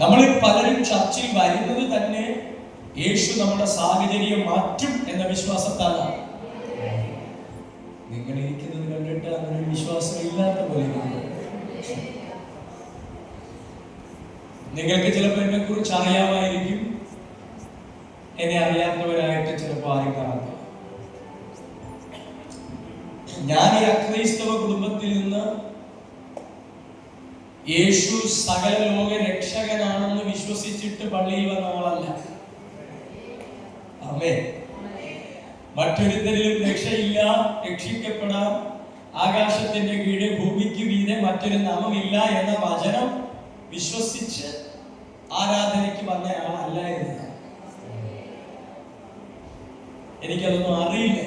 നമ്മളിൽ പലരും ചർച്ചയിൽ വരുന്നത് തന്നെ യേശു നമ്മുടെ സാഹചര്യം മാറ്റും എന്ന വിശ്വാസത്താലാണ്. നിങ്ങൾ ഇരിക്കുന്നത് കണ്ടിട്ട് അങ്ങനെ വിശ്വാസം ഇല്ലാത്ത പോലെ. നിങ്ങൾക്ക് ചിലപ്പോൾ എന്നെ കുറിച്ച് അറിയാമായിരിക്കും. എന്നെ അറിയാത്തവരായിട്ട് ചിലപ്പോൾ കാണാം ഞാൻ ഈ അക്രൈസ്തവ കുടുംബത്തിൽ നിന്ന് യേശു സകല ലോക രക്ഷകനാണെന്ന് വിശ്വസിച്ചിട്ട് പള്ളിയിൽ വന്ന ആളല്ല അമ്മേ മറ്റൊരുത്തരിലും രക്ഷയില്ല രക്ഷിക്കപ്പെടാം. ആകാശത്തിന്റെ കീഴ് ഭൂമിക്ക് മീതെ മറ്റൊരു നാമമില്ല എന്ന വചനം വിശ്വസിച്ച് ആരാധനയ്ക്ക് വന്ന ആളല്ല എന്ന്. എനിക്കതൊന്നും അറിയില്ല.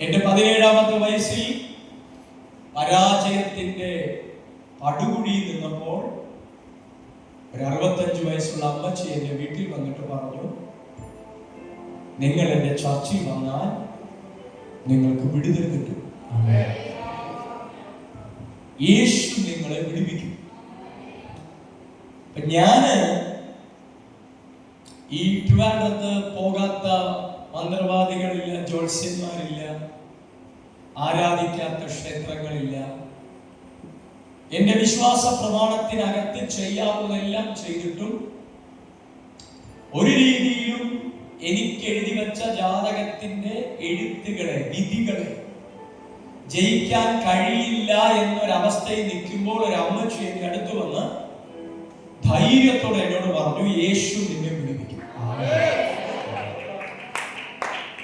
എന്റെ പതിനേഴാമത്തെ വയസ്സിൽ പരാജയത്തിന്റെ പടുകുഴിയിൽ നിന്നപ്പോൾ ഒരു അറുപത്തഞ്ച് വയസ്സുള്ള അമ്മച്ചി എന്റെ വീട്ടിൽ വന്നിട്ട് പറഞ്ഞു നിങ്ങൾ എന്റെ ചർച്ചിൽ വന്നാൽ നിങ്ങൾക്ക് വിടുതൽ കിട്ടും. യേശു നിങ്ങളെ വിടുവിക്കും. ഞാൻ ഈ ട്രിവാൻഡ്രത്ത് പോകാത്ത മന്ത്രവാദികളില്ല ജ്യോത്സ്യന്മാരില്ല ആരാധിക്കാത്ത ക്ഷേത്രങ്ങളില്ല. എന്റെ വിശ്വാസ പ്രമാണത്തിനകത്ത് ചെയ്യാവുന്നതെല്ലാം ചെയ്തിട്ടും ഒരു രീതിയിലും എനിക്ക് എഴുതി വെച്ച ജാതകത്തിന്റെ എഴുത്തുകളെ വിധികളെ ജയിക്കാൻ കഴിയില്ല എന്നൊരവസ്ഥയിൽ നിൽക്കുമ്പോൾ ഒരു അമ്മച്ചി എനിക്ക് അടുത്ത് വന്ന് ധൈര്യത്തോടെ എന്നോട് പറഞ്ഞു യേശു നിന്നെ വിളിപ്പിക്കും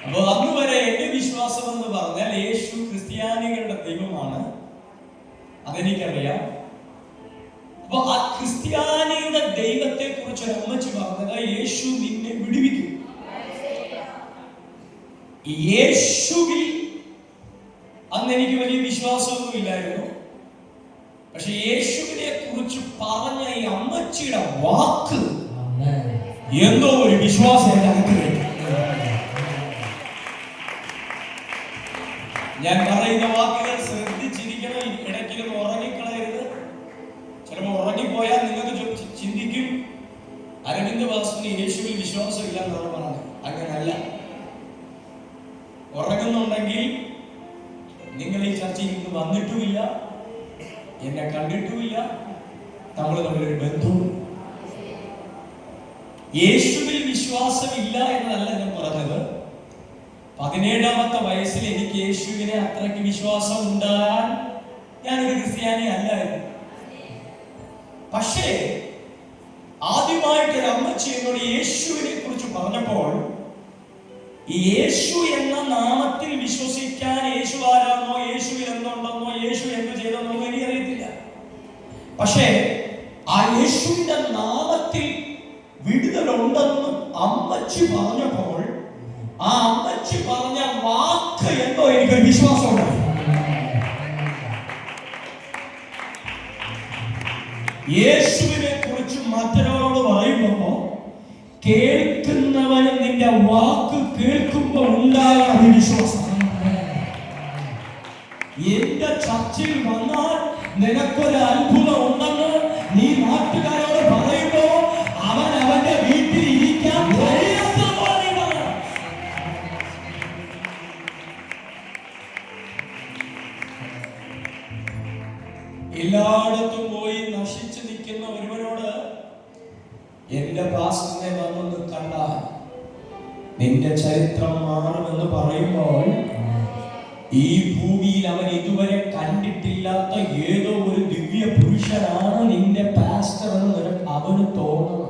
അപ്പൊ അന്ന് വരെ എന്റെ വിശ്വാസം എന്ന് പറഞ്ഞാൽ യേശു ക്രിസ്ത്യാനികളുടെ ദൈവമാണ്. അതെനിക്കറിയാം. അപ്പൊ ആ ക്രിസ്ത്യാനിയുടെ ദൈവത്തെ കുറിച്ച് അമ്മച്ചി പറഞ്ഞത് യേശു നിന്നെ വിടുവിക്കും. യേശുവിൽ അന്ന് എനിക്ക് വലിയ വിശ്വാസമൊന്നും ഇല്ലായിരുന്നു. പക്ഷെ യേശുവിനെ കുറിച്ച് പറഞ്ഞ ഈ അമ്മച്ചിയുടെ വാക്ക് എന്തോ ഒരു വിശ്വാസം എന്റെ അകത്ത് ഞാൻ പറയുന്ന വാക്കുകൾ ശ്രദ്ധിച്ചിരിക്കണം. ഇടയ്ക്കിലും ഉറങ്ങിക്കളയരുത്. ചിലപ്പോൾ ഉറങ്ങിപ്പോയാൽ നിങ്ങൾക്ക് ചിന്തിക്കും. അരവിന്ദ് വാസുവിന് യേശുവിൽ വിശ്വാസമില്ല എന്നാണ് പറഞ്ഞത് അങ്ങനല്ല. ഉറങ്ങുന്നുണ്ടെങ്കിൽ നിങ്ങൾ ഈ ചർച്ചയിൽ ഇന്ന് വന്നിട്ടുമില്ല. എന്നെ കണ്ടിട്ടുമില്ല. നമ്മൾ തമ്മിലൊരു ബന്ധവും യേശുവിൽ വിശ്വാസമില്ല എന്നതല്ല ഞാൻ പറഞ്ഞത്. പതിനേഴാമത്തെ വയസ്സിൽ എനിക്ക് യേശുവിനെ അത്രയ്ക്ക് വിശ്വാസം ഉണ്ടാകാൻ ഞാനൊരു ക്രിസ്ത്യാനി അല്ലായിരുന്നു. പക്ഷേ ആദ്യമായിട്ട് ഒരു അമ്മച്ചി എന്നോട് യേശുവിനെ കുറിച്ച് പറഞ്ഞപ്പോൾ യേശു എന്ന നാമത്തിൽ വിശ്വസിക്കാൻ യേശു ആരാണെന്നോ യേശുവിൽ എന്തുണ്ടെന്നോ യേശു എന്ത് ചെയ്തെന്നോ എനിക്കറിയത്തില്ല. പക്ഷേ ആ യേശുവിന്റെ നാമത്തിൽ വിടുതലുണ്ടെന്ന് അമ്മച്ചി പറഞ്ഞപ്പോൾ ആ അമ്മച്ചി പറഞ്ഞ വാക്ക് എന്തോ എനിക്കൊരു വിശ്വാസമുണ്ട്. യേശുവിനെ കുറിച്ച് മറ്റൊരാളോട് പറയുമ്പോ കേൾക്കുന്നവന് നിന്റെ വാക്ക് കേൾക്കുമ്പോൾ ഉണ്ടാകാൻ വിശ്വാസം. എന്റെ ചർച്ചയിൽ വന്നാൽ നിനക്കൊരു അത്ഭുതം ഉണ്ടെന്ന് നീ നാട്ടുകാരോട് എല്ലായിടത്തും പോയി നശിച്ചു നിൽക്കുന്ന ഒരുവനോട് എന്റെ പാസ്റ്റിനെ വന്നൊന്ന് കണ്ടാൽ നിന്റെ ചരിത്രം മാറുമെന്ന് പറയുമ്പോൾ ഈ ഭൂമിയിൽ അവൻ ഇതുവരെ കണ്ടിട്ടില്ലാത്ത ഏതോ ഒരു ദിവ്യ പുരുഷനാണ് നിന്റെ പാസ്റ്റർ എന്ന് അവന് തോന്നണം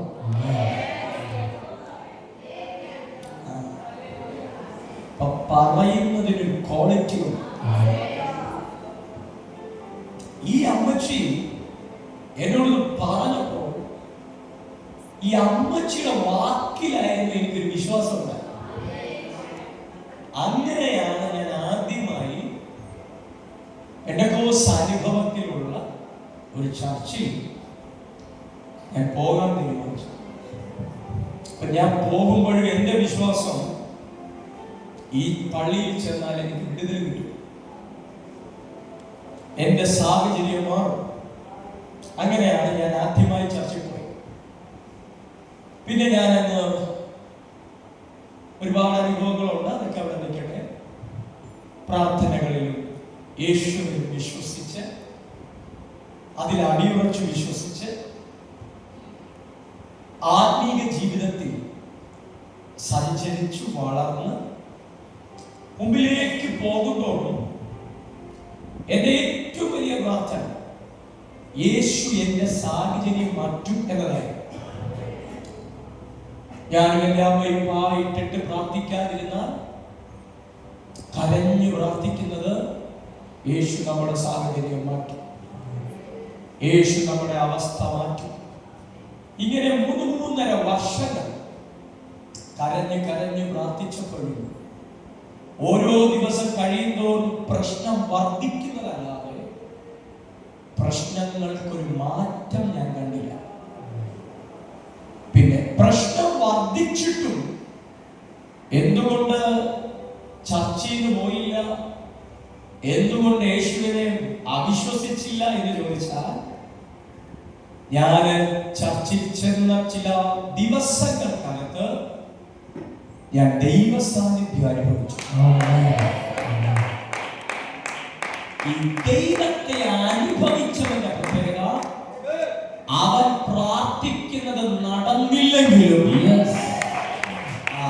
പറയുന്നതിനൊരു ക്വാളിറ്റി ഈ അമ്മച്ചി എന്നോട് പറഞ്ഞപ്പോൾ ഈ അമ്മച്ചിയുടെ വാക്കിലായിരുന്നു എനിക്കൊരു വിശ്വാസം ഉണ്ടായി അങ്ങനെയാണ് ഞാൻ ആദ്യമായി പെൻഡകോസ് അനുഭവത്തിലുള്ള ഒരു ചർച്ചയിൽ ഞാൻ പോകാൻ തീരുമാനിച്ചു അപ്പൊ ഞാൻ പോകുമ്പോഴും എന്റെ വിശ്വാസം ഈ പള്ളിയിൽ ചെന്നാൽ എനിക്ക് വിടുതൽ കിട്ടും. എന്റെ സാഹചര്യം മാറും. അങ്ങനെയാണ് ഞാൻ ആദ്യമായി ചർച്ചയിൽ പോയി. പിന്നെ ഞാൻ അന്ന് ഒരുപാട് അനുഭവങ്ങളുണ്ട്. അതൊക്കെ അവിടെ നിൽക്കട്ടെ. പ്രാർത്ഥനകളിലും യേശുവിൽ വിശ്വസിച്ച് അതിൽ അടിയുറച്ചു വിശ്വസിച്ച് ആത്മീക ജീവിതത്തിൽ സഞ്ചരിച്ചു വളർന്ന് മുമ്പിലേക്ക് പോകുമ്പോഴും എന്റെ പ്രാർത്ഥന. യേശു എന്റെ സാഹചര്യം മാറ്റും എന്നതായിരുന്നു. ഞാനും എല്ലാം അമ്മയും വായിട്ടിട്ട് പ്രാർത്ഥിക്കാതിരുന്നാൽ കരഞ്ഞു പ്രാർത്ഥിക്കുന്നത് യേശു നമ്മുടെ സാഹചര്യം മാറ്റും. യേശു നമ്മുടെ അവസ്ഥ മാറ്റും. ഇങ്ങനെ മൂന്ന് മൂന്നര വർഷങ്ങൾ കരഞ്ഞ് കരഞ്ഞ് പ്രാർത്ഥിച്ചപ്പോഴും ഓരോ ദിവസം കഴിയുന്തോറും പ്രശ്നം വർദ്ധിക്കുന്നതല്ലാതെ പ്രശ്നങ്ങൾക്കൊരു മാറ്റം ഞാൻ കണ്ടില്ല. പിന്നെ പ്രശ്നം വർദ്ധിച്ചിട്ടും എന്തുകൊണ്ട് ചർച്ചയിൽ പോയില്ല? എന്തുകൊണ്ട് യേശുവിനെ അവിശ്വസിച്ചില്ല എന്ന് ചോദിച്ചാൽ ഞാൻ ചർച്ചിൽ ചെന്ന ചില ദിവസങ്ങൾക്കകത്ത് ഞാൻ ദൈവ സാന്നിധ്യം അനുഭവിച്ചു ദൈവത്തെ അനുഭവിച്ചവന്റെ പ്രത്യേകത അവൻ പ്രാർത്ഥിക്കുന്നത് നടന്നില്ലെങ്കിലും. ആ,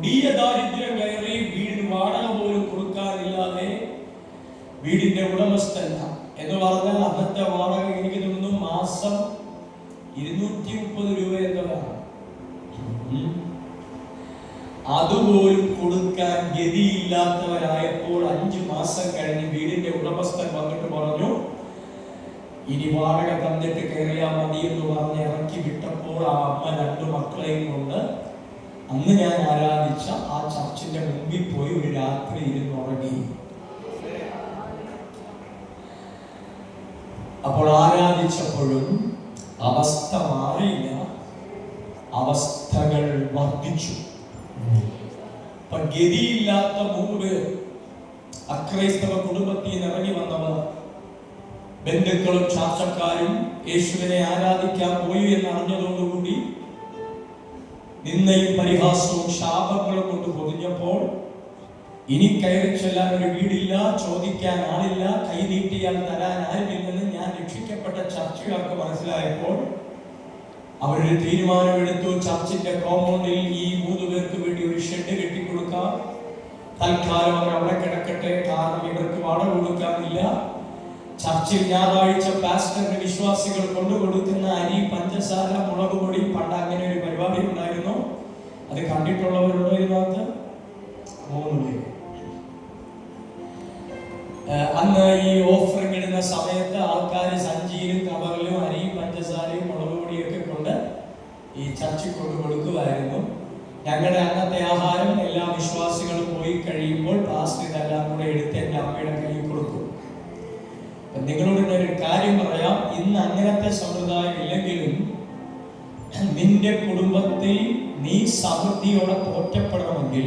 കൊടിയ ദാരിദ്ര്യം കയറി വീടിന് വാടക പോലും കൊടുക്കാനില്ലാതെ വീടിന്റെ ഉടമസ്ഥല്ല എന്ന് പറഞ്ഞാൽ അന്നത്തെ വാടക എനിക്ക് തോന്നുന്നു മാസം ഇരുന്നൂറ്റി മുപ്പത് രൂപ എന്നതാണ് അതുപോലും കൊടുക്കാൻ ഗതിയില്ലാത്തവരായപ്പോൾ അഞ്ചു മാസം കഴിഞ്ഞ് വീടിന്റെ ഉടമസ്ഥൻ വന്നിട്ട് പറഞ്ഞു ഇനി വാടക തന്നിട്ട് കയറിയാ മതി എന്ന് പറഞ്ഞ് ഇറക്കി വിട്ടപ്പോൾ ആ അമ്മ രണ്ടു മക്കളെയും കൊണ്ട് അന്ന് ഞാൻ ആരാധിച്ച ആ ചർച്ചിന്റെ മുമ്പിൽ പോയി ഒരു രാത്രി ഇരുന്ന് ഉറങ്ങി. അപ്പോൾ ആരാധിച്ചപ്പോഴും അവസ്ഥ മാറിയില്ല. അവസ്ഥകൾ വർദ്ധിച്ചു. ഗതിയില്ലാത്ത മൂട് അക്രൈസ്തവ കുടുംബത്തിൽ ഇറങ്ങി വന്നവർ ബന്ധുക്കളും ചാർച്ചക്കാരും യേശുവിനെ ആരാധിക്കാൻ പോയി എന്ന് അറിഞ്ഞതോടുകൂടി നിന്നയും പരിഹാസവും ശാപങ്ങളും കൊണ്ട് പൊതിഞ്ഞപ്പോൾ ഇനി കയറി ചെല്ലാൻ ഒരു വീടില്ല ചോദിക്കാൻ ആളില്ല കൈ നീട്ടിയാൽ തരാൻ ആരുമില്ലെന്ന് ഞാൻ രക്ഷിക്കപ്പെട്ട ചർച്ചകൾക്ക് മനസ്സിലായപ്പോൾ അവരൊരു തീരുമാനമെടുത്തു. ചർച്ചിന്റെ കോമ്പൗണ്ടിൽ ഈ മൂന്ന് പേർക്ക് വേണ്ടി ഒരു ഷെഡ് കെട്ടിക്കൊടുക്കാം. തൽക്കാലം അവർ അവിടെ കിടക്കട്ടെ. കാരണം ഇവർക്ക് വാടക കൊടുക്കാനില്ല. ചർച്ചിൽ ഞായറാഴ്ച പാസ്റ്ററിന് വിശ്വാസികൾ കൊണ്ടുകൊടുക്കുന്ന അരി പഞ്ചസാര മുളക് പൊടി പണ്ട് അങ്ങനെ ഒരു പരിപാടി ഉണ്ടായിരുന്നു. അത് കണ്ടിട്ടുള്ളവരുണ്ടോ ഈ ഭാഗത്ത് അന്ന് ഈ ഓഫറിംഗ് ഇടുന്ന സമയത്ത് ആൾക്കാർ സഞ്ചിയിലും കവറിലും അരിയും പഞ്ചസാരയും മുളക് പൊടിയൊക്കെ കൊണ്ട് ഈ ചർച്ചിൽ കൊണ്ട് കൊടുക്കുമായിരുന്നു. ഞങ്ങളുടെ അന്നത്തെ ആഹാരം എല്ലാ വിശ്വാസികളും പോയി കഴിയുമ്പോൾ പാസ്റ്റർ ഇതെല്ലാം കൂടെ എടുത്ത് എന്റെ അമ്മയുടെ കയ്യിൽ കൊടുക്കും. നിങ്ങളോട് ഒരു കാര്യം പറയാം. ഇന്ന് അങ്ങനത്തെ സമ്പ്രദായം ഇല്ലെങ്കിലും നിന്റെ കുടുംബത്തിൽ നീ സമൃദ്ധിയോടെ പോറ്റപ്പെടണമെങ്കിൽ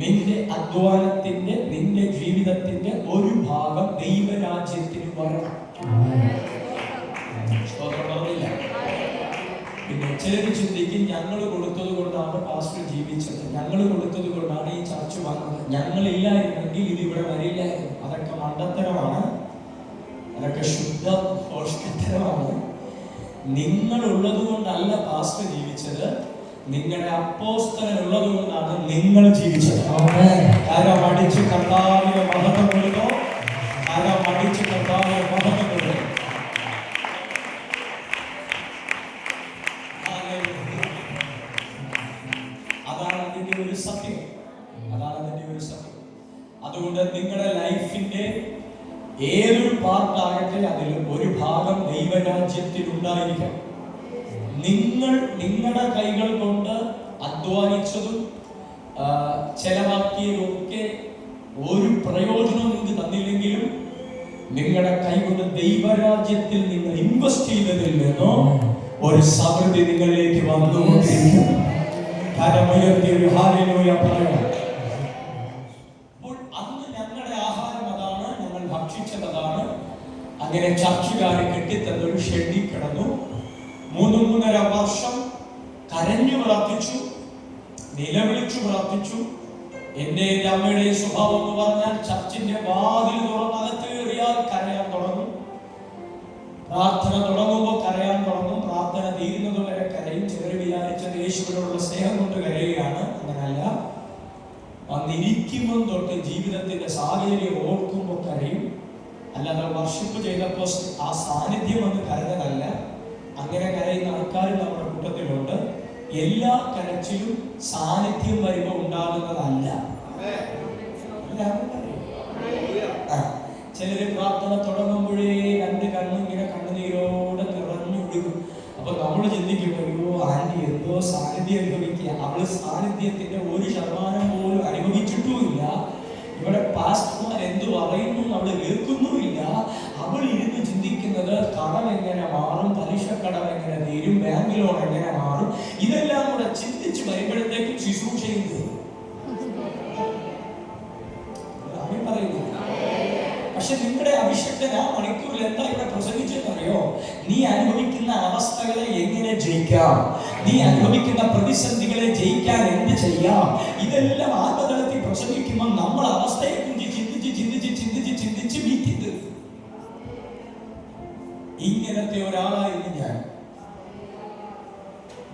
നിന്റെ അധ്വാനത്തിന്റെ നിന്റെ ജീവിതത്തിന്റെ ഒരു ഭാഗം ദൈവരാജ്യത്തിന് വരണം. പിന്നെ ചിലർ ചിന്തിക്കും ഞങ്ങൾ കൊടുത്തത് കൊണ്ടാണ് പാസ്റ്റർ ജീവിച്ചത്. ഞങ്ങൾ കൊടുത്തത് കൊണ്ടാണ് ഈ ചർച്ച വന്നത്. ഞങ്ങളില്ലായിരുന്നെങ്കിൽ ഇത് ഇവിടെ വരില്ലായിരുന്നു അതൊക്കെ മണ്ടത്തരമാണ്. അതൊക്കെ ശുദ്ധ പോഷ്ടത്തരമാണ് നിങ്ങൾ ഉള്ളത് കൊണ്ടല്ല പാസ്റ്റർ ജീവിച്ചത്. നിങ്ങളുടെ അപ്പോസ്തനുള്ളത് കൊണ്ടാണ് നിങ്ങൾ ജീവിച്ചത്. ആരാ മടിച്ച് കർത്താവിനെ മഹത്വം കൊടുത്തോ ആരാ മടിച്ച് കർത്താവിനെ മഹത്വം കൊടുത്തോ അതാണ് അതിന്റെ ഒരു സത്യം. അതാണ് അതിന്റെ ഒരു സത്യം. അതുകൊണ്ട് നിങ്ങളുടെ ലൈഫിന്റെ ഏതൊരു പാർട്ടാകട്ടെ അതിൽ ഒരു ഭാഗം ദൈവരാജ്യത്തിൽ ഉണ്ടായിരിക്കണം നിങ്ങൾ നിങ്ങളുടെ കൈകൾ കൊണ്ട് അധ്വാനിച്ചതും ചെലവാക്കിയതൊക്കെ ഒരു പ്രയോജനവും നിങ്ങൾക്ക് തന്നില്ലെങ്കിലും നിങ്ങളുടെ കൈ കൊണ്ട് ദൈവരാജ്യത്തിൽ നിങ്ങൾ ഇൻവെസ്റ്റ് ചെയ്തതിൽ നിന്നോ ഒരു സമൃദ്ധി നിങ്ങളിലേക്ക് അന്ന് ഞങ്ങളുടെ ആഹാരം അതാണ് ഞങ്ങൾ ഭക്ഷിച്ചത് അതാണ്. അങ്ങനെ ചർച്ചുകാരെ കെട്ടിത്തന്നൊരു ഷെഡിൽ കിടന്നു. മൂന്ന് മൂന്നര വർഷം കരഞ്ഞു പ്രാർത്ഥിച്ചു നിലവിളിച്ചു പ്രാർത്ഥിച്ചു. എന്റെ എന്റെ അമ്മയുടെ സ്വഭാവം എന്ന് പറഞ്ഞാൽ ചർച്ചിന്റെ വാതിൽ തുറന്ന് അകത്ത് കയറിയാൽ കരയാൻ തുടങ്ങും. പ്രാർത്ഥന തുടങ്ങുമ്പോൾ കരയാൻ തുടങ്ങും. പ്രാർത്ഥന തീരുന്നത് വരെ കരയും. ചിലർ വിചാരിച്ചത് യേശുവിനോടുള്ള സ്നേഹം കൊണ്ട് കരയുകയാണ്. അങ്ങനല്ല. വന്നിരിക്കുമ്പം തൊട്ട് ജീവിതത്തിന്റെ സാഹചര്യം ഓർക്കുമ്പോൾ കരയും. അല്ലാതെ വർഷിപ്പ് ചെയ്തപ്പോൾ ആ സാന്നിധ്യം വന്ന് കരഞ്ഞതല്ല. അങ്ങനെ കരയുന്ന ആൾക്കാർ നമ്മുടെ കൂട്ടത്തിലുണ്ട്. എല്ലാ കരച്ചിലും സാന്നിധ്യം വരുമ്പോൾ ഉണ്ടാകുന്നതല്ല. ചിലര് പ്രാർത്ഥന തുടങ്ങുമ്പോഴേ രണ്ട് കണ്ണും ഇങ്ങനെ കണ്ണുനീരോടെ നിറഞ്ഞൊഴുകും അപ്പൊ നമ്മൾ ചിന്തിക്കും അയ്യോ ആന്റി എന്തോ സാന്നിധ്യം അനുഭവിക്കുക. അവൾ സാന്നിധ്യത്തിന്റെ ഒരു ശതമാനം പോലും അനുഭവിച്ചിട്ടുമില്ല. ഇവിടെ പാസ്റ്റ് എന്തു പറയുന്നു അവൾ കേൾക്കുന്നുമില്ല. അവൾ ഇരുന്ന് കടം എങ്ങനെ മാറും? പലിശ കടം എങ്ങനെ തീരും? ബാങ്ക് ലോൺ എങ്ങനെ മാറും? ഇതെല്ലാം കൂടെ ചിന്തിച്ച് വരുമ്പോഴത്തേക്കും ശുശ്രൂഷയും തീരും പക്ഷെ നിങ്ങളുടെ അഭിഷക്തൻ ആ മണിക്കൂറിൽ എന്താ ഇവിടെ പ്രസംഗിച്ചെന്നറിയോ നീ അനുഭവിക്കുന്ന അവസ്ഥകളെ എങ്ങനെ ജയിക്കാം? നീ അനുഭവിക്കുന്ന പ്രതിസന്ധികളെ ജയിക്കാൻ എന്ത് ചെയ്യാം? ഇതെല്ലാം ആത്മതലത്തിൽ പ്രസംഗിക്കുമ്പോൾ നമ്മൾ അവസ്ഥയെ ഇങ്ങനത്തെ ഒരാളായിരുന്നു ഞാൻ.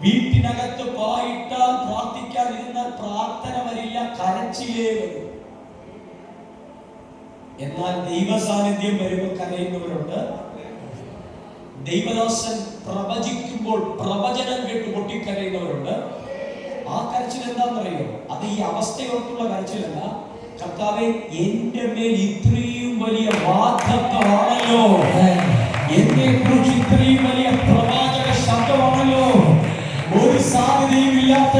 വീട്ടിനകത്ത് പായിട്ടാൽ പ്രാർത്ഥിക്കാതിരുന്നാൽ പ്രാർത്ഥന വരില്ല കരച്ചിലേ വരും. എന്നാൽ ദൈവ സാന്നിധ്യം വരുമ്പോൾ കരയുന്നവരുണ്ട്. ദൈവദാസൻ പ്രവചിക്കുമ്പോൾ പ്രവചനം കേട്ട് പൊട്ടിക്കരയുന്നവരുണ്ട്. ആ കരച്ചിൽ എന്താണെന്നറിയോ? അത് ഈ അവസ്ഥയോർത്തുള്ള കരച്ചിലല്ല. കർത്താവെ എന്റെ മേൽ ഇത്രയും വലിയ വാദത്വമാണല്ലോ എന്നെ കുറിച്ച് ഇത്രയും വലിയ പ്രവാചക ശബ്ദമാണല്ലോ. ഒരു സാധ്യതയും ഇല്ലാത്ത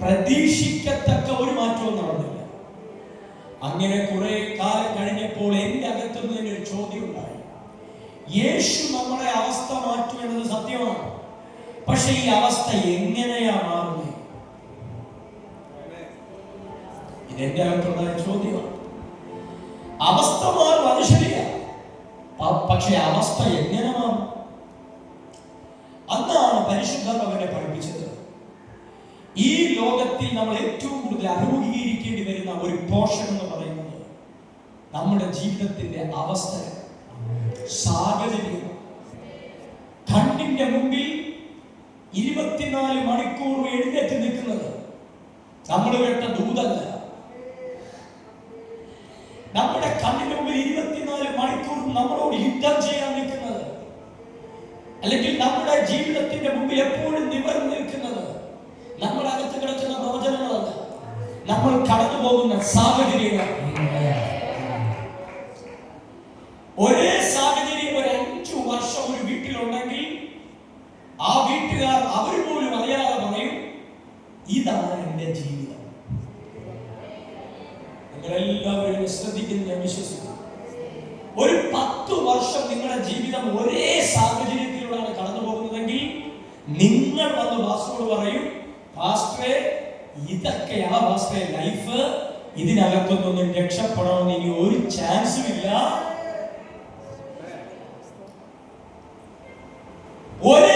പ്രതീക്ഷിക്കത്തക്ക ഒരു മാറ്റവും നടന്നില്ല. അങ്ങനെ കുറെ കാലം കഴിഞ്ഞപ്പോൾ എന്റെ അകത്തുനിന്ന് തന്നെ ഒരു ചോദ്യം ഉണ്ടായി. യേശു നമ്മളെ അവസ്ഥ മാറ്റും എന്നത് സത്യമാണ്. പക്ഷെ ഈ അവസ്ഥ എങ്ങനെയാ മാറുന്നത് ഇതെന്റെ അകത്തുണ്ടായ ചോദ്യമാണ്. അവസ്ഥ മാറും അത് ശരിയാ. പക്ഷെ അവസ്ഥ എങ്ങനെ മാറും? അന്നാണ് അവരെ പഠിപ്പിച്ചത്. ഈ ലോകത്തിൽ നമ്മൾ ഏറ്റവും കൂടുതൽ അഭിമുഖീകരിക്കേണ്ടി വരുന്ന ഒരു പോഷൻ എന്ന് പറയുന്നത് നമ്മുടെ ജീവിതത്തിന്റെ അവസ്ഥ. സാഹചര്യം. കണ്ണിന്റെ മുമ്പിൽ ഇരുപത്തിനാല് മണിക്കൂർ എഴുന്നേറ്റ് നിൽക്കുന്നത് നമ്മൾ കേട്ട ദൂതല്ല. നമ്മുടെ കണ്ണിന് മുമ്പിൽ ഇരുപത്തിനാല് മണിക്കൂർ നമ്മളോട് യുദ്ധം ചെയ്യാൻ നിൽക്കുന്നത്. അല്ലെങ്കിൽ നമ്മുടെ ജീവിതത്തിന്റെ മുമ്പിൽ എപ്പോഴും നിവർന്നു നമ്മുടെ അകത്ത് കിടക്കുന്ന പ്രവചനങ്ങളല്ല. നമ്മൾ കടന്നു പോകുന്ന സാഹചര്യങ്ങൾ ഒരേ സാഹചര്യം ഒരു അഞ്ചു വർഷം ഒരു വീട്ടിലുണ്ടെങ്കിൽ ആ വീട്ടുകാർ അവർ പോലും അറിയാതെ പറയും ഇതാണ് എന്റെ ജീവിതം. നിങ്ങളെല്ലാവരും ശ്രദ്ധിക്കുന്നു ഞാൻ വിശ്വസിക്കുന്നു ഒരു പത്ത് വർഷം നിങ്ങളുടെ ജീവിതം ഒരേ സാഹചര്യത്തിലൂടെയാണ് കടന്നു പോകുന്നതെങ്കിൽ നിങ്ങൾ വന്ന് പാസ്റ്ററോട് പറയും പാസ്റ്ററെ ഇതൊക്കെയാ അവസ്ഥ ലൈഫ് ഇതിനകത്തൊന്നും രക്ഷപ്പെടണമെന്ന് ഇനി ഒരു ചാൻസും ഇല്ല. ഒരേ